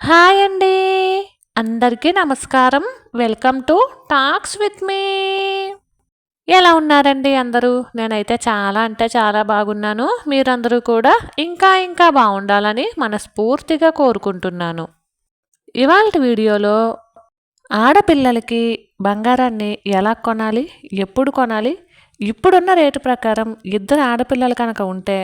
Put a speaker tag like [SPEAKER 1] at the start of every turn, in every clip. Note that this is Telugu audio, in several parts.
[SPEAKER 1] హాయ్ అండి. అందరికీ నమస్కారం. Welcome to talks with me ఎలా ఉన్నారండి అందరూ? నేనైతే చాలా అంటే చాలా బాగున్నాను. మీరందరూ కూడా ఇంకా ఇంకా బాగుండాలని మనస్ఫూర్తిగా కోరుకుంటున్నాను. ఇవాళ వీడియోలో ఆడపిల్లలకి బంగారాన్ని ఎలా కొనాలి? ఎప్పుడు కొనాలి? ఇప్పుడున్న రేటు ప్రకారం ఇద్దరు ఆడపిల్లలు కనుక ఉంటే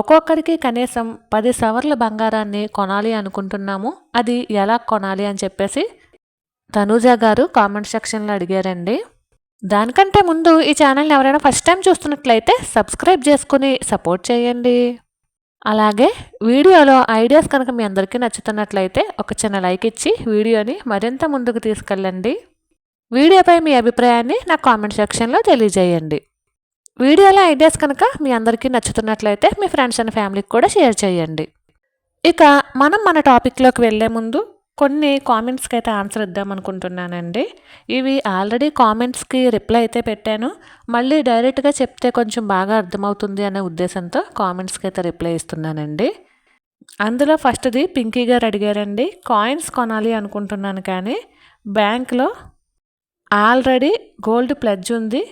[SPEAKER 1] ఒక్కొక్కరికి కనీసం పది సవర్ల బంగారాన్ని కొనాలి అనుకుంటున్నాము. అది ఎలా కొనాలి అని చెప్పేసి తనూజ గారు కామెంట్ సెక్షన్లో అడిగారండి. దానికంటే ముందు ఈ ఛానల్ని ఎవరైనా ఫస్ట్ టైం చూస్తున్నట్లయితే సబ్స్క్రైబ్ చేసుకుని సపోర్ట్ చేయండి. అలాగే వీడియోలో ఐడియాస్ కనుక మీ అందరికీ నచ్చుతున్నట్లయితే ఒక చిన్న లైక్ ఇచ్చి వీడియోని మరింత ముందుకు తీసుకెళ్ళండి. వీడియోపై మీ అభిప్రాయాన్ని నా కామెంట్ సెక్షన్లో తెలియజేయండి. వీడియోలో ఐడియాస్ కనుక మీ అందరికీ నచ్చుతున్నట్లయితే మీ ఫ్రెండ్స్ అండ్ ఫ్యామిలీకి కూడా షేర్ చేయండి. ఇక మనం మన టాపిక్లోకి వెళ్ళే ముందు కొన్ని కామెంట్స్కి అయితే ఆన్సర్ ఇద్దాం అనుకుంటున్నానండి. ఇవి ఆల్రెడీ కామెంట్స్కి రిప్లై అయితే పెట్టాను. మళ్ళీ డైరెక్ట్గా చెప్తే కొంచెం బాగా అర్థమవుతుంది అనే ఉద్దేశంతో కామెంట్స్కి అయితే రిప్లై ఇస్తున్నానండి. అందులో ఫస్ట్ది పింకీ గారు అడిగారండి కాయిన్స్ కొనాలి అనుకుంటున్నాను కానీ బ్యాంక్లో ఆల్రెడీ గోల్డ్ ప్లెడ్జ్ ఉంది.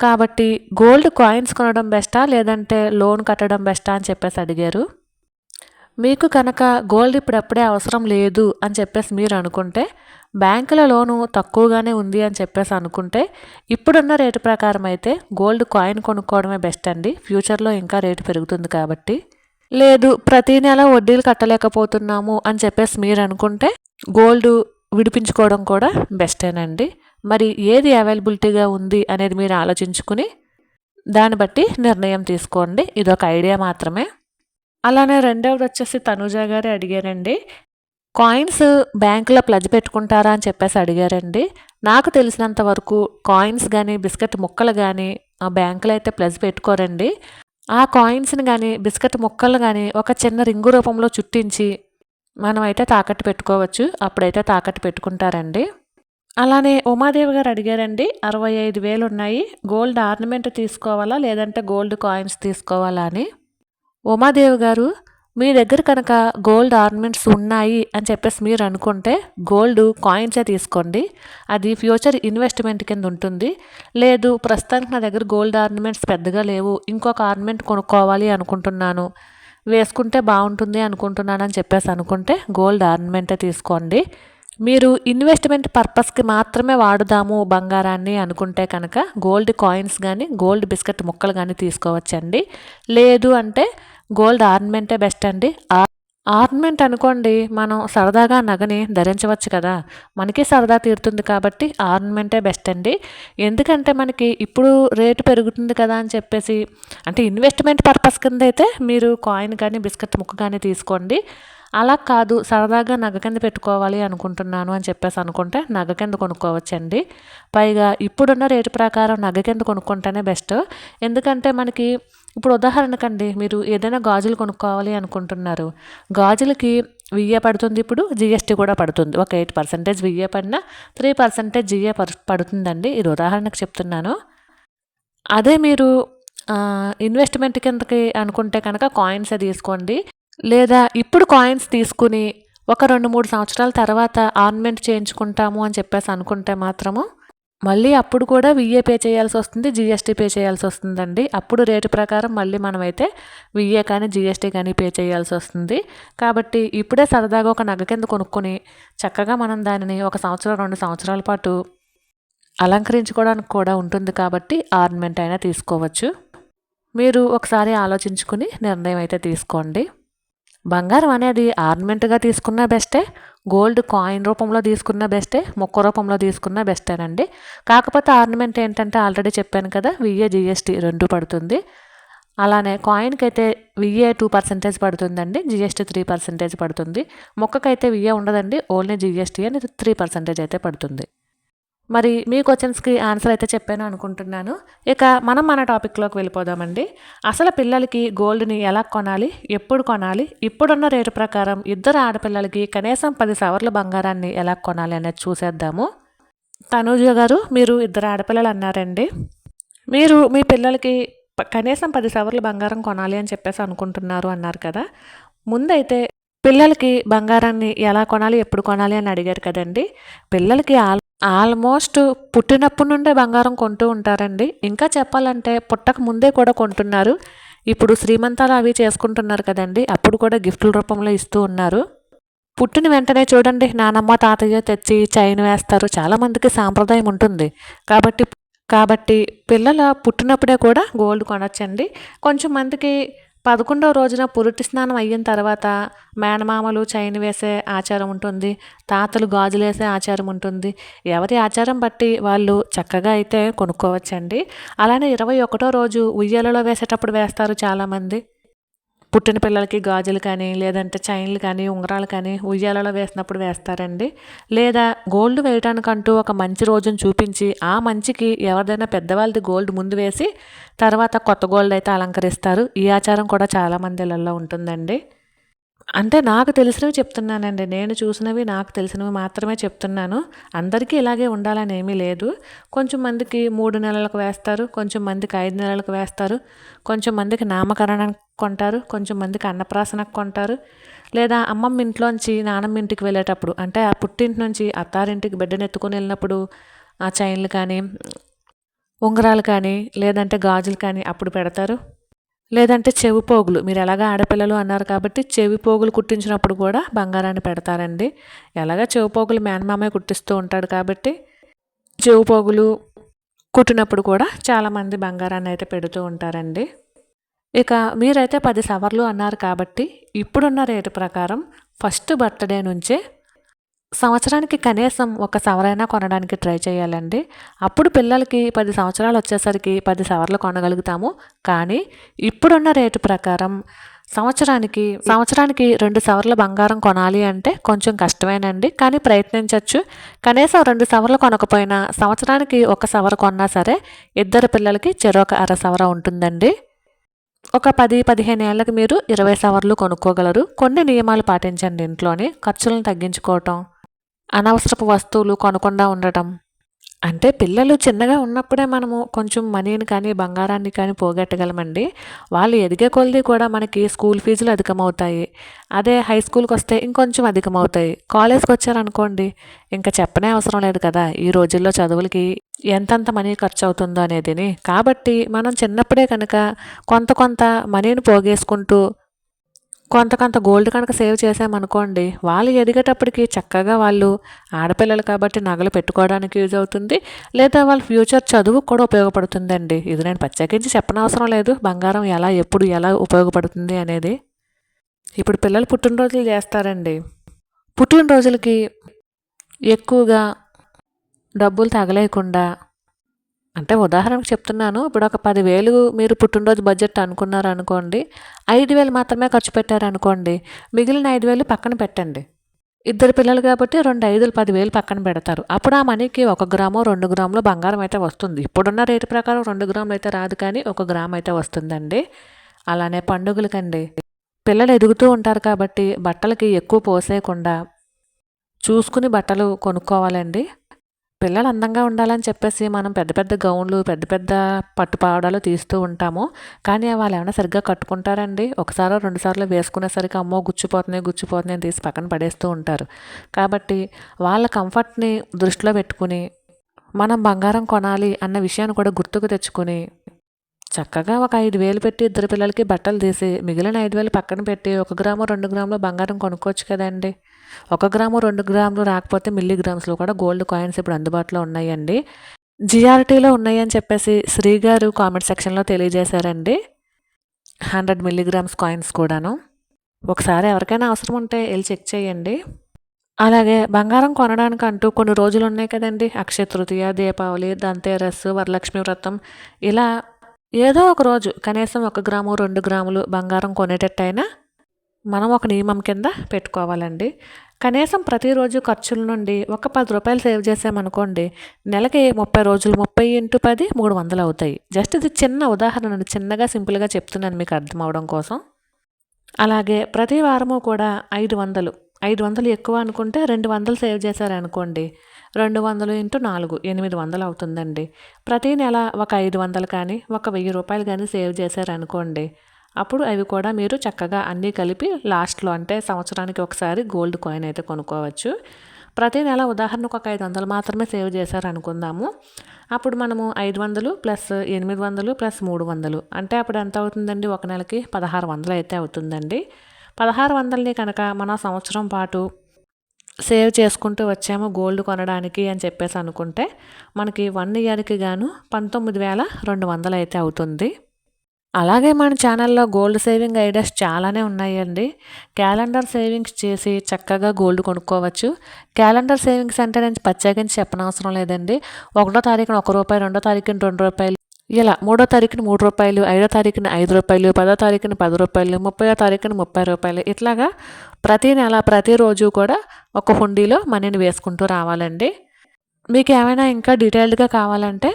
[SPEAKER 1] కాబట్టి గోల్డ్ కాయిన్స్ కొనడం బెస్టా? లేదంటే లోన్ కట్టడం బెస్టా అని చెప్పేసి అడిగారు. మీకు కనుక గోల్డ్ ఇప్పుడప్పుడే అవసరం లేదు అని చెప్పేసి మీరు అనుకుంటే బ్యాంకుల లోను తక్కువగానే ఉంది అని చెప్పేసి అనుకుంటే ఇప్పుడున్న రేటు ప్రకారం అయితే గోల్డ్ కాయిన్ కొనుక్కోవడమే బెస్ట్ అండి. ఫ్యూచర్లో ఇంకా రేటు పెరుగుతుంది కాబట్టి. లేదు ప్రతి నెల వడ్డీలు కట్టలేకపోతున్నాము అని చెప్పేసి మీరు అనుకుంటే గోల్డ్ విడిపించుకోవడం కూడా బెస్టేనండి. మరి ఏది అవైలబిలిటీగా ఉంది అనేది మీరు ఆలోచించుకుని దాన్ని బట్టి నిర్ణయం తీసుకోండి. ఇదొక ఐడియా మాత్రమే. అలానే రెండవది వచ్చేసి తనుజ గారే అడిగారండి. కాయిన్స్ బ్యాంకులో ప్లజ్ పెట్టుకుంటారా అని చెప్పేసి అడిగారండి. నాకు తెలిసినంత వరకు కాయిన్స్ కానీ బిస్కెట్ ముక్కలు కానీ ఆ బ్యాంకులో అయితే ప్లజ్ పెట్టుకోరండి. ఆ కాయిన్స్ని కానీ బిస్కెట్ ముక్కలు కానీ ఒక చిన్న రింగు రూపంలో చుట్టించి మనం అయితే తాకట్టు పెట్టుకోవచ్చు. అప్పుడైతే తాకట్టు పెట్టుకుంటారండి. అలానే ఉమాదేవి గారు అడిగారండి అరవై ఐదు వేలు ఉన్నాయి గోల్డ్ ఆర్నమెంట్ తీసుకోవాలా లేదంటే గోల్డ్ కాయిన్స్ తీసుకోవాలా అని. ఉమాదేవి గారు మీ దగ్గర కనుక గోల్డ్ ఆర్నమెంట్స్ ఉన్నాయి అని చెప్పేసి మీరు అనుకుంటే గోల్డ్ కాయిన్సే తీసుకోండి అది ఫ్యూచర్ ఇన్వెస్ట్మెంట్ కింద ఉంటుంది. లేదు ప్రస్తుతానికి నా దగ్గర గోల్డ్ ఆర్నమెంట్స్ పెద్దగా లేవు ఇంకొక ఆర్నమెంట్ కొనుక్కోవాలి అనుకుంటున్నాను వేసుకుంటే బాగుంటుంది అనుకుంటున్నాను అని చెప్పేసి అనుకుంటే గోల్డ్ ఆర్నమెంటే తీసుకోండి. మీరు ఇన్వెస్ట్మెంట్ పర్పస్కి మాత్రమే వాడుదాము బంగారాన్ని అనుకుంటే కనుక గోల్డ్ కాయిన్స్ కానీ గోల్డ్ బిస్కెట్ ముక్కలు కానీ తీసుకోవచ్చండి. లేదు అంటే గోల్డ్ ఆర్నమెంటే బెస్ట్ అండి. ఆర్నమెంట్ అనుకోండి మనం సరదాగా నగని ధరించవచ్చు కదా. మనకి సరదా తీరుతుంది కాబట్టి ఆర్నమెంటే బెస్ట్ అండి. ఎందుకంటే మనకి ఇప్పుడు రేటు పెరుగుతుంది కదా అని చెప్పేసి అంటే ఇన్వెస్ట్మెంట్ పర్పస్ కింద అయితే మీరు కాయిన్ కానీ బిస్కెట్ ముక్క కానీ తీసుకోండి. అలా కాదు సరదాగా నగ కింద పెట్టుకోవాలి అనుకుంటున్నాను అని చెప్పేసి అనుకుంటే నగ కింద కొనుక్కోవచ్చండి. పైగా ఇప్పుడున్న రేటు ప్రకారం నగ కింద కొనుక్కుంటేనే బెస్ట్. ఎందుకంటే మనకి ఇప్పుడు ఉదాహరణకండి మీరు ఏదైనా గాజులు కొనుక్కోవాలి అనుకుంటున్నారు. గాజులకి వియ్య పడుతుంది ఇప్పుడు జిఎస్టీ కూడా పడుతుంది. ఒక ఎయిట్ పర్సెంటేజ్ వియ్య పడినా త్రీ పర్సెంటేజ్ జిఏ పడుతుందండి. ఇది ఉదాహరణకు చెప్తున్నాను. అదే మీరు ఇన్వెస్ట్మెంట్ కిందకి అనుకుంటే కనుక కాయిన్స్ తీసుకోండి. లేదా ఇప్పుడు కాయిన్స్ తీసుకుని ఒక రెండు మూడు సంవత్సరాల తర్వాత ఆర్నమెంట్ చేయించుకుంటాము అని చెప్పేసి అనుకుంటే మాత్రము మళ్ళీ అప్పుడు కూడా విఏ పే చేయాల్సి వస్తుంది జిఎస్టీ పే చేయాల్సి వస్తుందండి. అప్పుడు రేటు ప్రకారం మళ్ళీ మనమైతే విఏ కానీ జిఎస్టీ కానీ పే చేయాల్సి వస్తుంది. కాబట్టి ఇప్పుడే సరదాగా ఒక నగ కింద కొనుక్కొని చక్కగా మనం దానిని ఒక సంవత్సరం రెండు సంవత్సరాల పాటు అలంకరించుకోవడానికి కూడా ఉంటుంది కాబట్టి ఆర్నమెంట్ అయినా తీసుకోవచ్చు. మీరు ఒకసారి ఆలోచించుకుని నిర్ణయం అయితే తీసుకోండి. బంగారం అనేది ఆర్నమెంట్గా తీసుకున్న బెస్టే గోల్డ్ కాయిన్ రూపంలో తీసుకున్న బెస్టే మొక్క రూపంలో తీసుకున్న బెస్టేనండి కాకపోతే ఆర్నమెంట్ ఏంటంటే ఆల్రెడీ చెప్పాను కదా విఏ జిఎస్టీ రెండు పడుతుంది. అలానే కాయిన్కి అయితే విఏ టూ పర్సెంటేజ్ పడుతుందండి జిఎస్టీ త్రీ పర్సెంటేజ్ పడుతుంది. మొక్కకైతే విఏ ఉండదండి ఓన్లీ జిఎస్టీ అని త్రీ పర్సెంటేజ్ అయితే పడుతుంది. మరి మీ క్వశ్చన్స్కి ఆన్సర్ అయితే చెప్పాను అనుకుంటున్నాను. ఇక మనం మన టాపిక్లోకి వెళ్ళిపోదామండి. అసలు పిల్లలకి గోల్డ్ని ఎలా కొనాలి? ఎప్పుడు కొనాలి? ఇప్పుడున్న రేటు ప్రకారం ఇద్దరు ఆడపిల్లలకి కనీసం పది సవర్ల బంగారాన్ని ఎలా కొనాలి అనేది చూసేద్దాము. తనూజ గారు మీరు ఇద్దరు ఆడపిల్లలు అన్నారండి. మీరు మీ పిల్లలకి కనీసం పది సవర్లు బంగారం కొనాలి అని చెప్పేసి అనుకుంటున్నారు అన్నారు కదా. ముందైతే పిల్లలకి బంగారాన్ని ఎలా కొనాలి? ఎప్పుడు కొనాలి అని అడిగారు కదండి. పిల్లలకి ఆల్ ఆల్మోస్ట్ పుట్టినప్పటి నుండే బంగారం కొంటూ ఉంటారండి. ఇంకా చెప్పాలంటే పుట్టక ముందే కూడా కొంటున్నారు. ఇప్పుడు శ్రీమంతాలు అవి చేసుకుంటున్నారు కదండి. అప్పుడు కూడా గిఫ్ట్ల రూపంలో ఇస్తూ ఉన్నారు. పుట్టిన వెంటనే చూడండి నానమ్మ తాతయ్య తెచ్చి చైన్ వేస్తారు. చాలామందికి సాంప్రదాయం ఉంటుంది. కాబట్టి కాబట్టి పిల్లల పుట్టినప్పుడే కూడా గోల్డ్ కొనొచ్చండి. కొంచెం మందికి పదకొండవ రోజున పురుటి స్నానం అయిన తర్వాత మేనమామలు చైన్ వేసే ఆచారం ఉంటుంది తాతలు గాజులు వేసే ఆచారం ఉంటుంది. ఎవరి ఆచారం బట్టి వాళ్ళు చక్కగా అయితే కొనుక్కోవచ్చండి. అలానే ఇరవై ఒకటో రోజు ఉయ్యాలలో వేసేటప్పుడు వేస్తారు చాలామంది. పుట్టిన పిల్లలకి గాజులు కానీ లేదంటే చైన్లు కానీ ఉంగరాలు కానీ ఉయ్యాలలో వేసినప్పుడు వేస్తారండి. లేదా గోల్డ్ వేయడానికంటూ ఒక మంచి రోజును చూపించి ఆ మంచికి ఎవరిదైనా పెద్దవాళ్ళది గోల్డ్ ముందు వేసి తర్వాత కొత్త గోల్డ్ అయితే అలంకరిస్తారు. ఈ ఆచారం కూడా చాలామంది ఇళ్ళల్లో ఉంటుందండి. అంటే నాకు తెలిసినవి చెప్తున్నానండి. నేను చూసినవి నాకు తెలిసినవి మాత్రమే చెప్తున్నాను. అందరికీ ఇలాగే ఉండాలని ఏమీ లేదు. కొంచెం మందికి మూడు నెలలకు వేస్తారు కొంచెం మందికి ఐదు నెలలకు వేస్తారు కొంచెం మందికి నామకరణానికి కొంటారు కొంచెం మందికి అన్నప్రాసనకు కొంటారు. లేదా అమ్మమ్మ ఇంట్లోంచి నానమ్మ ఇంటికి వెళ్ళేటప్పుడు అంటే ఆ పుట్టింటి నుంచి అత్తారింటికి బిడ్డను ఎత్తుకొని వెళ్ళినప్పుడు ఆ చైన్లు కానీ ఉంగరాలు కానీ లేదంటే గాజులు కానీ అప్పుడు పెడతారు. లేదంటే చెవి పోగులు. మీరు ఎలాగ ఆడపిల్లలు అన్నారు కాబట్టి చెవి పోగులు కుట్టించినప్పుడు కూడా బంగారాన్ని పెడతారండి. ఎలాగ చెవి పోగులు మేనమామే కుట్టిస్తూ ఉంటాడు కాబట్టి చెవి పోగులు కుట్టినప్పుడు కూడా చాలామంది బంగారాన్ని అయితే పెడుతూ ఉంటారండి. ఇక మీరైతే పది సవర్లు అన్నారు కాబట్టి ఇప్పుడున్న రేటు ప్రకారం ఫస్ట్ బర్త్డే నుంచే సంవత్సరానికి కనీసం ఒక సవరైనా కొనడానికి ట్రై చేయాలండి. అప్పుడు పిల్లలకి పది సంవత్సరాలు వచ్చేసరికి పది సవర్లు కొనగలుగుతాము. కానీ ఇప్పుడున్న రేటు ప్రకారం సంవత్సరానికి సంవత్సరానికి రెండు సవర్ల బంగారం కొనాలి అంటే కొంచెం కష్టమేనండి. కానీ ప్రయత్నించవచ్చు కనీసం రెండు సవర్లు కొనకపోయినా సంవత్సరానికి ఒక సవర కొన్నా సరే ఇద్దరు పిల్లలకి చెరొక అర సవర ఉంటుందండి. ఒక పది పదిహేను ఏళ్ళకి మీరు ఇరవై సవర్లు కొనుక్కోగలరు. కొన్ని నియమాలు పాటించండి ఇంట్లోని. ఖర్చులను తగ్గించుకోవటం అనవసరపు వస్తువులు కొనకుండా ఉండటం. అంటే పిల్లలు చిన్నగా ఉన్నప్పుడే మనము కొంచెం మనీని కానీ బంగారాన్ని కానీ పోగొట్టగలమండి. వాళ్ళు ఎదిగే కొలది కూడా మనకి స్కూల్ ఫీజులు అధికమవుతాయి. అదే హై స్కూల్కి వస్తే ఇంకొంచెం అధికమవుతాయి. కాలేజ్కి వచ్చారనుకోండి ఇంకా చెప్పనే అవసరం లేదు కదా. ఈ రోజుల్లో చదువులకి ఎంతంత మనీ ఖర్చు అవుతుందో అనేదిని. కాబట్టి మనం చిన్నప్పుడే కనుక కొంత కొంత మనీని పోగేసుకుంటూ కొంత కొంత గోల్డ్ కనుక సేవ్ చేసామనుకోండి వాళ్ళు ఎదిగేటప్పటికి చక్కగా వాళ్ళు ఆడపిల్లలు కాబట్టి నగలు పెట్టుకోవడానికి యూజ్ అవుతుంది లేదా వాళ్ళ ఫ్యూచర్ చదువు కూడా ఉపయోగపడుతుందండి. ఇది నేను ప్రత్యేకించి చెప్పనవసరం లేదు. బంగారం ఎలా ఎప్పుడు ఎలా ఉపయోగపడుతుంది అనేది. ఇప్పుడు పిల్లలు పుట్టినరోజులు చేస్తారండి. పుట్టినరోజులకి ఎక్కువగా డబ్బులు తగలేకుండా అంటే ఉదాహరణకు చెప్తున్నాను ఇప్పుడు ఒక పదివేలు మీరు పుట్టినరోజు బడ్జెట్ అనుకున్నారు అనుకోండి ఐదు వేలు మాత్రమే ఖర్చు పెట్టారు అనుకోండి మిగిలిన ఐదు వేలు పక్కన పెట్టండి. ఇద్దరు పిల్లలు కాబట్టి రెండు ఐదులు పదివేలు పక్కన పెడతారు. అప్పుడు ఆ మనీకి ఒక గ్రాము రెండు గ్రాములు బంగారం అయితే వస్తుంది. ఇప్పుడున్న రేటు ప్రకారం రెండు గ్రాములు అయితే రాదు కానీ ఒక గ్రామ్ అయితే వస్తుందండి. అలానే పండుగలకండి. పిల్లలు ఎదుగుతూ ఉంటారు కాబట్టి బట్టలకి ఎక్కువ పోసేయకుండా చూసుకుని బట్టలు కొనుక్కోవాలండి. పిల్లలు అందంగా ఉండాలని చెప్పేసి మనం పెద్ద పెద్ద గౌన్లు పెద్ద పెద్ద పట్టుపావడాలు తీస్తూ ఉంటాము. కానీ వాళ్ళు ఏమైనా సరిగ్గా కట్టుకుంటారండి? ఒకసారి రెండుసార్లు వేసుకునేసరికి అమ్మో గుచ్చిపోతున్నాయి గుచ్చిపోతున్నాయి తీసి పక్కన పడేస్తూ ఉంటారు. కాబట్టి వాళ్ళ కంఫర్ట్ని దృష్టిలో పెట్టుకుని మనం బంగారం కొనాలి అన్న విషయాన్ని కూడా గుర్తుకు తెచ్చుకొని చక్కగా ఒక ఐదు వేలు పెట్టి ఇద్దరు పిల్లలకి బట్టలు తీసి మిగిలిన ఐదు వేలు పక్కన పెట్టి ఒక గ్రాము రెండు గ్రాములు బంగారం కొనుక్కోవచ్చు కదండి. ఒక గ్రాము రెండు గ్రాములు రాకపోతే మిల్లీగ్రామ్స్లో కూడా గోల్డ్ కాయిన్స్ ఇప్పుడు అందుబాటులో ఉన్నాయండి. జిఆర్టీలో ఉన్నాయని చెప్పేసి శ్రీ గారు కామెంట్ సెక్షన్లో తెలియజేశారండి. హండ్రెడ్ మిల్లీగ్రామ్స్ కాయిన్స్ కూడాను. ఒకసారి ఎవరికైనా అవసరం ఉంటే వెళ్ళి చెక్ చేయండి. అలాగే బంగారం కొనడానికి అంటూ కొన్ని రోజులు ఉన్నాయి కదండి. అక్షయ తృతీయ దీపావళి దంతేరస్సు వరలక్ష్మి వ్రతం ఇలా ఏదో ఒక రోజు కనీసం ఒక గ్రాము రెండు గ్రాములు బంగారం కొనేటట్టయినా మనం ఒక నియమం కింద పెట్టుకోవాలండి. కనీసం ప్రతిరోజు ఖర్చుల నుండి ఒక పది రూపాయలు సేవ్ చేసామనుకోండి నెలకి ముప్పై రోజులు ముప్పై ఇంటూ పది మూడు వందలు అవుతాయి. జస్ట్ ఇది చిన్న ఉదాహరణ చిన్నగా సింపుల్గా చెప్తున్నాను మీకు అర్థం అవడం కోసం. అలాగే ప్రతి వారము కూడా ఐదు వందలు ఐదు వందలు ఎక్కువ అనుకుంటే రెండు వందలు సేవ్ చేశారనుకోండి రెండు వందలు ఇంటూ నాలుగు ఎనిమిది వందలు అవుతుందండి. ప్రతి నెల ఒక ఐదు వందలు కానీ ఒక వెయ్యి రూపాయలు కానీ సేవ్ చేశారనుకోండి అప్పుడు అవి కూడా మీరు చక్కగా అన్నీ కలిపి లాస్ట్లో అంటే సంవత్సరానికి ఒకసారి గోల్డ్ కాయిన్ అయితే కొనుక్కోవచ్చు. ప్రతి నెల ఉదాహరణకు ఒక ఐదు వందలు మాత్రమే సేవ్ చేశారనుకుందాము. అప్పుడు మనము ఐదు వందలు ప్లస్ ఎనిమిది వందలు ప్లస్ మూడు వందలు అంటే అప్పుడు ఎంత అవుతుందండి? ఒక నెలకి పదహారు వందలు అయితే అవుతుందండి. పదహారు వందలని కనుక మన సంవత్సరం పాటు సేవ్ చేసుకుంటూ వచ్చాము గోల్డ్ కొనడానికి అని చెప్పేసి అనుకుంటే మనకి వన్ ఇయర్కి గాను పంతొమ్మిది వేల రెండు వందలు అయితే అవుతుంది. అలాగే మన ఛానల్లో గోల్డ్ సేవింగ్ ఐడియాస్ చాలానే ఉన్నాయండి. క్యాలెండర్ సేవింగ్స్ చేసి చక్కగా గోల్డ్ కొనుక్కోవచ్చు. క్యాలెండర్ సేవింగ్స్ అంటే నేను ప్రత్యేకించి చెప్పనవసరం లేదండి. ఒకటో తారీఖున ఒక రూపాయి రెండో తారీఖున రెండు రూపాయలు ఇలా మూడో తారీఖున మూడు రూపాయలు ఐదో తారీఖున ఐదు రూపాయలు పదో తారీఖున పది రూపాయలు ముప్పయో తారీఖున ముప్పై రూపాయలు ఇట్లాగా ప్రతి నెల ప్రతిరోజు కూడా ఒక హుండీలో మనీని వేసుకుంటూ రావాలండి. మీకు ఏమైనా ఇంకా డీటెయిల్డ్గా కావాలంటే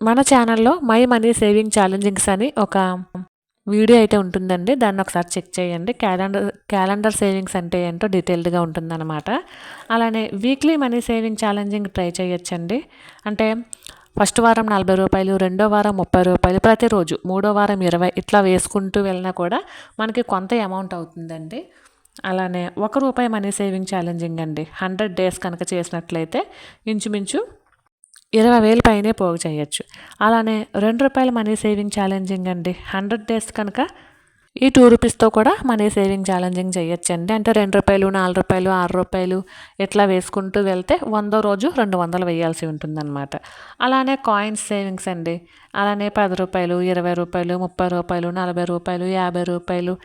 [SPEAKER 1] మన ఛానల్లో మై మనీ సేవింగ్ ఛాలెంజింగ్స్ అని ఒక వీడియో అయితే ఉంటుందండి. దాన్ని ఒకసారి చెక్ చేయండి. క్యాలెండర్ క్యాలెండర్ సేవింగ్స్ అంటే ఏంటో డీటెయిల్డ్గా ఉంటుందన్నమాట. అలానే weekly money saving challenging try చేయొచ్చండి. అంటే ఫస్ట్ వారం నలభై రూపాయలు రెండో వారం ముప్పై రూపాయలు ప్రతిరోజు మూడో వారం ఇరవై ఇట్లా వేసుకుంటూ వెళ్ళినా కూడా మనకి కొంత అమౌంట్ అవుతుందండి. అలానే ఒక రూపాయి మనీ సేవింగ్ ఛాలెంజింగ్ అండి. హండ్రెడ్ డేస్ కనుక చేసినట్లయితే ఇంచుమించు ఇరవై వేల పైనే పోగు చేయొచ్చు. అలానే రెండు రూపాయల మనీ సేవింగ్ ఛాలెంజింగ్ అండి. హండ్రెడ్ డేస్ కనుక ఈ టూ రూపీస్తో కూడా మనీ సేవింగ్ ఛాలెంజింగ్ చేయొచ్చండి. అంటే రెండు రూపాయలు నాలుగు రూపాయలు ఆరు రూపాయలు ఇట్లా వేసుకుంటూ వెళ్తే వందో రోజు రెండు వందలు వేయాల్సి ఉంటుందన్నమాట. అలానే కాయిన్స్ సేవింగ్స్ అండి. అలానే పది రూపాయలు ఇరవై రూపాయలు ముప్పై రూపాయలు నలభై రూపాయలు యాభై రూపాయలు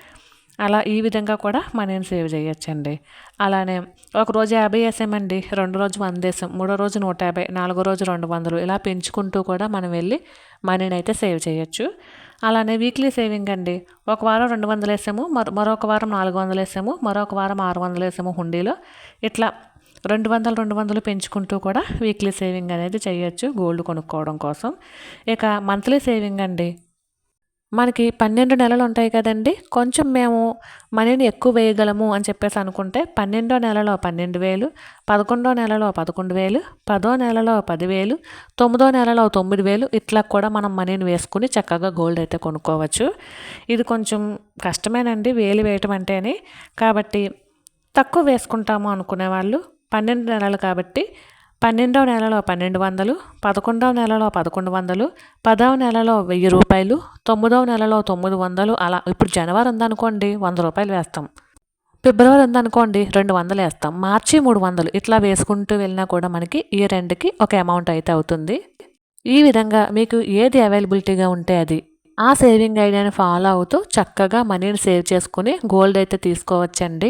[SPEAKER 1] అలా ఈ విధంగా కూడా మనీని సేవ్ చేయొచ్చండి. అలానే ఒక రోజు యాభై వేసామండి రెండు రోజు వంద వేసాం మూడో రోజు నూట యాభై నాలుగో రోజు రెండు వందలు ఇలా పెంచుకుంటూ కూడా మనం వెళ్ళి మనీని అయితే సేవ్ చేయొచ్చు. అలానే వీక్లీ సేవింగ్ అండి ఒక వారం రెండు వందలు వేసాము మరో మరొక వారం నాలుగు వందలు వేసాము మరొక వారం ఆరు వందలు వేసాము హుండీలో. ఇట్లా రెండు వందలు రెండు వందలు పెంచుకుంటూ కూడా వీక్లీ సేవింగ్ అనేది చేయొచ్చు గోల్డ్ కొనుక్కోవడం కోసం. ఇక మంత్లీ సేవింగ్ అండి మనకి పన్నెండు నెలలు ఉంటాయి కదండి. కొంచెం మేము మనీని ఎక్కువ వేయగలము అని చెప్పేసి అనుకుంటే పన్నెండో నెలలో పన్నెండు వేలు పదకొండో నెలలో పదకొండు వేలు పదో నెలలో పదివేలు తొమ్మిదో నెలలో తొమ్మిది వేలు ఇట్లా కూడా మనం మనీని వేసుకుని చక్కగా గోల్డ్ అయితే కొనుక్కోవచ్చు. ఇది కొంచెం కష్టమేనండి వేలు వేయటం అంటేనే. కాబట్టి తక్కువ వేసుకుంటాము అనుకునే వాళ్ళు పన్నెండు నెలలు కాబట్టి పన్నెండవ నెలలో పన్నెండు వందలు పదకొండవ నెలలో పదకొండు వందలు పదవ నెలలో వెయ్యి రూపాయలు తొమ్మిదవ నెలలో తొమ్మిది వందలు అలా ఇప్పుడు జనవరి ఉందనుకోండి వంద రూపాయలు వేస్తాం. ఫిబ్రవరి ఉందనుకోండి రెండు వందలు వేస్తాం. మార్చి మూడు వందలు ఇట్లా వేసుకుంటూ వెళ్ళినా కూడా మనకి ఈ రెండుకి ఒక అమౌంట్ అయితే అవుతుంది. ఈ విధంగా మీకు ఏది అవైలబిలిటీగా ఉంటే అది ఆ సేవింగ్ ఐడియాని ఫాలో అవుతూ చక్కగా మనీని సేవ్ చేసుకుని గోల్డ్ అయితే తీసుకోవచ్చండి.